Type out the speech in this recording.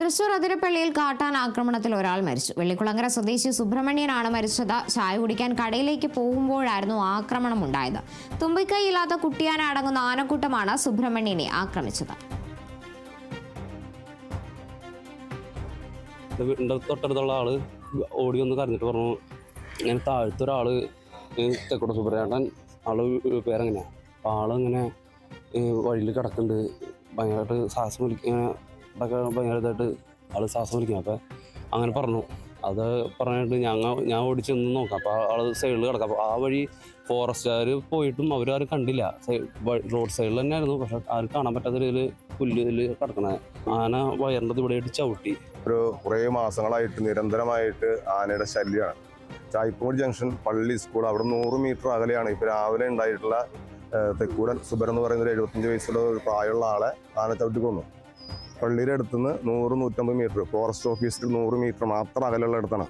തൃശൂർ അതിരപ്പള്ളിയിൽ കാട്ടാൻ ആക്രമണത്തിൽ ഒരാൾ മരിച്ചു. വെള്ളിക്കുളങ്ങര സ്വദേശി സുബ്രഹ്മണ്യനാണ് മരിച്ചത്. ചായ കുടിക്കാൻ കടയിലേക്ക് പോകുമ്പോഴായിരുന്നു ആക്രമണം ഉണ്ടായത്. തുമ്പിക്കൈയില്ലാത്ത കുട്ടിയാന അടങ്ങുന്ന ആനക്കൂട്ടമാണ് സുബ്രഹ്മണ്യനെ ആക്രമിച്ചത്. വീടിന്റെ തൊട്ടടുത്തുള്ള ആൾ ഓടി ഒന്ന് കരഞ്ഞിട്ട് പറഞ്ഞു ഞാൻ താഴത്തെ ഒരാൾ തെക്കോട്ട് സുബ്രഹ്മണ്യൻ ആൾ പേരെങ്ങനെയാണ് ആളിങ്ങനെ വഴിയിൽ കിടക്കുന്നുണ്ട്. ഭയങ്കരമായിട്ട് സാഹസം വലിക്കുക ഇതൊക്കെ ഭയങ്കരമായിട്ട് ആൾ ശ്വാസം വലിക്കുക അപ്പോൾ അങ്ങനെ പറഞ്ഞു. അത് പറഞ്ഞിട്ട് ഞങ്ങൾ ഞാൻ ഓടിച്ച് നിന്ന് നോക്കാം. അപ്പോൾ ആൾ സൈഡിൽ കിടക്കാം. അപ്പോൾ ആ വഴി ഫോറസ്റ്റുകാർ പോയിട്ടും അവരാരും കണ്ടില്ല. റോഡ് സൈഡിൽ തന്നെ ആയിരുന്നു പക്ഷെ ആരും കാണാൻ പറ്റാത്ത രീതിയിൽ പുല്ലിൽ കിടക്കണത് ആന വയറിന്റെ ഇവിടെയായിട്ട് ചവിട്ടി. ഒരു കുറേ മാസങ്ങളായിട്ട് നിരന്തരമായിട്ട് ആനയുടെ ശല്യമാണ് ചായ്പൂട് ജംഗ്ഷൻ പള്ളി സ്കൂൾ അവിടെ നൂറ് മീറ്റർ അകലെയാണ്. ഇപ്പോൾ രാവിലെ ഉണ്ടായിട്ടുള്ള തെക്കൂടൻ സുബർ എന്ന് പറയുന്ന ഒരു എഴുപത്തഞ്ച് വയസ്സുള്ള ഒരു പ്രായമുള്ള ആളെ ആന ചവിട്ടി കൊന്നു പള്ളിയുടെ അടുത്തുനിന്ന് നൂറ് നൂറ്റമ്പത് മീറ്റർ ഫോറസ്റ്റ് ഓഫീസിൽ നൂറ് മീറ്റർ മാത്രം അകലുള്ള അടുത്താണ്.